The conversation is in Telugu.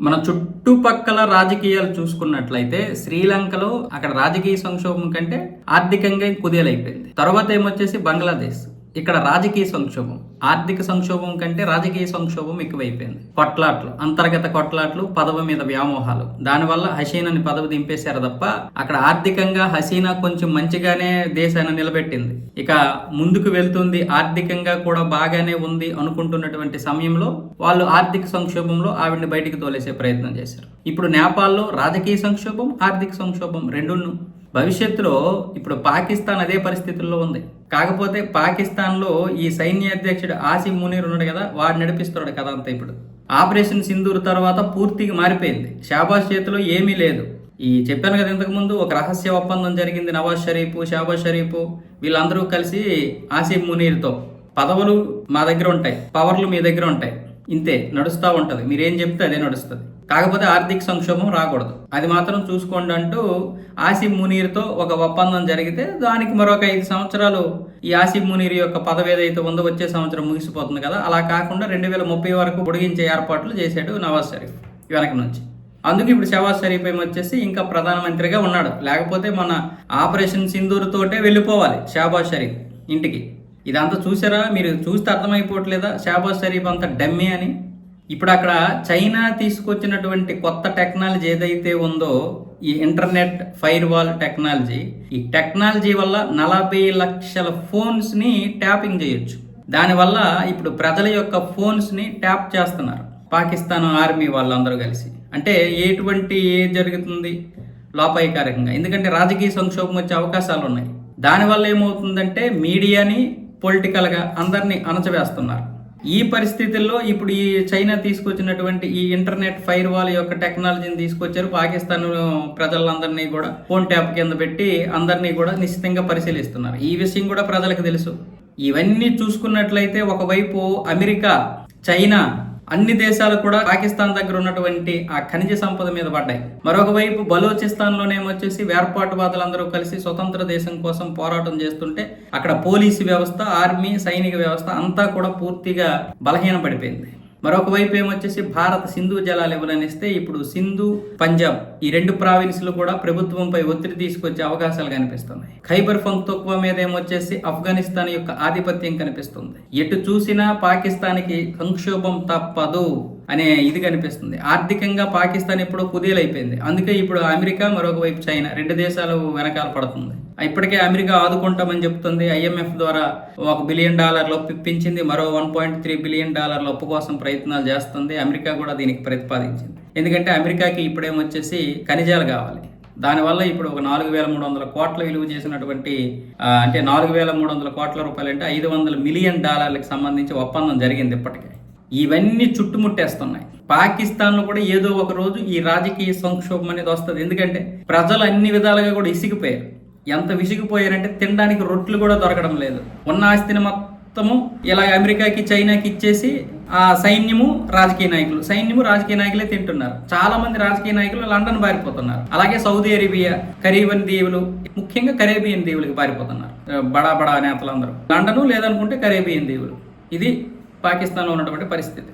మన చుట్టుపక్కల రాజకీయాలు చూసుకున్నట్లయితే శ్రీలంకలో అక్కడ రాజకీయ సంక్షోభం కంటే ఆర్థికంగా కుదేలైపోయింది. తర్వాత ఏమొచ్చేసి బంగ్లాదేశ్. ఇక్కడ రాజకీయ సంక్షోభం ఆర్థిక సంక్షోభం కంటే రాజకీయ సంక్షోభం ఎక్కువైపోయింది. కొట్లాట్లు అంతర్గత కొట్లాట్లు పదవి మీద వ్యామోహాలు. దానివల్ల హసీనాని పదవి దింపేశారు తప్ప అక్కడ ఆర్థికంగా హసీనా కొంచెం మంచిగానే దేశాన్ని నిలబెట్టింది. ఇక ముందుకు వెళ్తుంది ఆర్థికంగా కూడా బాగానే ఉంది అనుకుంటున్నటువంటి సమయంలో వాళ్ళు ఆర్థిక సంక్షోభంలో ఆవిడని బయటికి తోలేసే ప్రయత్నం చేశారు. ఇప్పుడు నేపాల్లో రాజకీయ సంక్షోభం ఆర్థిక సంక్షోభం రెండును భవిష్యత్తులో ఇప్పుడు పాకిస్తాన్ అదే పరిస్థితుల్లో ఉంది. కాకపోతే పాకిస్తాన్లో ఈ సైన్య అధ్యక్షుడు మునీర్ ఉన్నాడు కదా వాడు నడిపిస్తున్నాడు కదా అంతా ఇప్పుడు. ఆపరేషన్ సింధూర్ తర్వాత పూర్తిగా మారిపోయింది. షాబాజ్ చేతిలో ఏమీ లేదు. ఈ చెప్పాను కదా ఇంతకుముందు ఒక రహస్య ఒప్పందం జరిగింది నవాజ్ షరీఫ్ షాబాజ్ షరీఫ్ వీళ్ళందరూ కలిసి ఆసిఫ్ మునీర్తో. పదవులు మా దగ్గర ఉంటాయి పవర్లు మీ దగ్గర ఉంటాయి. ఇంతే నడుస్తూ ఉంటుంది. మీరేం చెప్తే అదే నడుస్తుంది. కాకపోతే ఆర్థిక సంక్షోభం రాకూడదు. అది మాత్రం చూసుకోండి అంటూ ఆసిఫ్ మునీర్తో ఒక ఒప్పందం జరిగితే దానికి మరొక ఐదు సంవత్సరాలు ఈ ఆసిఫ్ మునీర్ యొక్క పదవి ఏదైతే ఉందో వచ్చే సంవత్సరం ముగిసిపోతుంది కదా. అలా కాకుండా రెండు వేల ముప్పై వరకు పొడిగించే ఏర్పాట్లు చేశాడు నవాజ్ షరీఫ్ వెనక నుంచి. అందుకు ఇప్పుడు షవాజ్ షరీఫ్ ఏమో వచ్చేసి ఇంకా ప్రధానమంత్రిగా ఉన్నాడు. లేకపోతే మన ఆపరేషన్ సింధూర్ తోటే వెళ్ళిపోవాలి షాబాజ్ షరీఫ్ ఇంటికి. ఇదంతా చూసారా? మీరు చూస్తే అర్థమైపోవట్లేదా? షాబాజ్ షరీఫ్ అంత డమ్మి అని. ఇప్పుడు అక్కడ చైనా తీసుకొచ్చినటువంటి కొత్త టెక్నాలజీ ఏదైతే ఉందో ఈ ఇంటర్నెట్ ఫైర్ వాల్ టెక్నాలజీ ఈ టెక్నాలజీ వల్ల నలభై లక్షల ఫోన్స్ని ట్యాపింగ్ చేయొచ్చు. దానివల్ల ఇప్పుడు ప్రజల యొక్క ఫోన్స్ని ట్యాప్ చేస్తున్నారు. పాకిస్తాన్ ఆర్మీ వాళ్ళందరూ కలిసి. అంటే ఎటువంటి ఏ జరుగుతుంది? లోపాయకారకంగా ఎందుకంటే రాజకీయ సంక్షోభం వచ్చే అవకాశాలు ఉన్నాయి. దానివల్ల ఏమవుతుందంటే మీడియాని పొలిటికల్గా అందరినీ అణచవేస్తున్నారు. ఈ పరిస్థితుల్లో ఇప్పుడు ఈ చైనా తీసుకొచ్చినటువంటి ఈ ఇంటర్నెట్ ఫైర్ వాల్ యొక్క టెక్నాలజీని తీసుకొచ్చారు. పాకిస్తాన్ ప్రజలందరినీ కూడా ఫోన్ ట్యాప్ కింద పెట్టి అందరినీ కూడా నిశ్చితంగా పరిశీలిస్తున్నారు. ఈ విషయం కూడా ప్రజలకు తెలుసు. ఇవన్నీ చూసుకున్నట్లయితే ఒకవైపు అమెరికా చైనా అన్ని దేశాలు కూడా పాకిస్తాన్ దగ్గర ఉన్నటువంటి ఆ ఖనిజ సంపద మీద పడ్డాయి. మరొక వైపు బలోచిస్తాన్ లోనేమొచ్చేసి వేర్పాటువాదులందరూ కలిసి స్వతంత్ర దేశం కోసం పోరాటం చేస్తుంటే అక్కడ పోలీసు వ్యవస్థ ఆర్మీ సైనిక వ్యవస్థ అంతా కూడా పూర్తిగా బలహీన పడిపోయింది మరొక వైపు ఏమొచ్చేసి భారత్ సింధు జలాలు ఇవ్వలనిస్తే ఇప్పుడు సింధు పంజాబ్ ఈ రెండు ప్రావిన్స్లు కూడా ప్రభుత్వంపై ఒత్తిడి తీసుకొచ్చే అవకాశాలు కనిపిస్తున్నాయి. ఖైబర్ పంక్తోక్వా మీద ఏమొచ్చేసి ఆఫ్ఘనిస్తాన్ యొక్క ఆధిపత్యం కనిపిస్తుంది. ఎటు చూసినా పాకిస్తాన్కి సంక్షోభం తప్పదు. అనే ఇది కనిపిస్తుంది. ఆర్థికంగా పాకిస్తాన్ ఎప్పుడో కుదేలైపోయింది. అందుకే ఇప్పుడు అమెరికా మరొక వైపు చైనా రెండు దేశాలు వెనకాల పడుతుంది. ఇప్పటికే అమెరికా ఆదుకుంటామని చెప్తుంది. ఐఎంఎఫ్ ద్వారా ఒక బిలియన్ డాలర్లు ఒప్పించింది. మరో వన్ పాయింట్ త్రీ బిలియన్ డాలర్ల ఒప్పు కోసం ప్రయత్నాలు చేస్తుంది. అమెరికా కూడా దీనికి ప్రతిపాదించింది. ఎందుకంటే అమెరికాకి ఇప్పుడేమొచ్చేసి ఖనిజాలు కావాలి. దానివల్ల ఇప్పుడు ఒక నాలుగు వేల మూడు వందల కోట్ల విలువ చేసినటువంటి అంటే నాలుగు వేల మూడు వందల కోట్ల రూపాయలు అంటే ఐదు వందల మిలియన్ డాలర్లకు సంబంధించి ఒప్పందం జరిగింది ఇప్పటికే. ఇవన్నీ చుట్టుముట్టేస్తున్నాయి. పాకిస్తాన్లో కూడా ఏదో ఒక రోజు ఈ రాజకీయ సంక్షోభం అనేది వస్తుంది. ఎందుకంటే ప్రజలు అన్ని విధాలుగా కూడా ఇసిగిపోయారు. ఎంత విసిగిపోయారంటే తినడానికి రొట్టెలు కూడా దొరకడం లేదు. ఉన్న ఆస్తిని మొత్తము ఇలా అమెరికాకి చైనాకి ఇచ్చేసి ఆ సైన్యము రాజకీయ నాయకులు సైన్యము రాజకీయ నాయకులే తింటున్నారు. చాలా మంది రాజకీయ నాయకులు లండన్ పారిపోతున్నారు. అలాగే సౌదీ అరేబియా కరీబియన్ దీవులు ముఖ్యంగా కరేబియన్ దీవులకి పారిపోతున్నారు. బడా బడా నేతలందరూ. లండను లేదనుకుంటే కరేబియన్ దీవులు. ఇది పాకిస్తాన్లో ఉన్నటువంటి పరిస్థితి.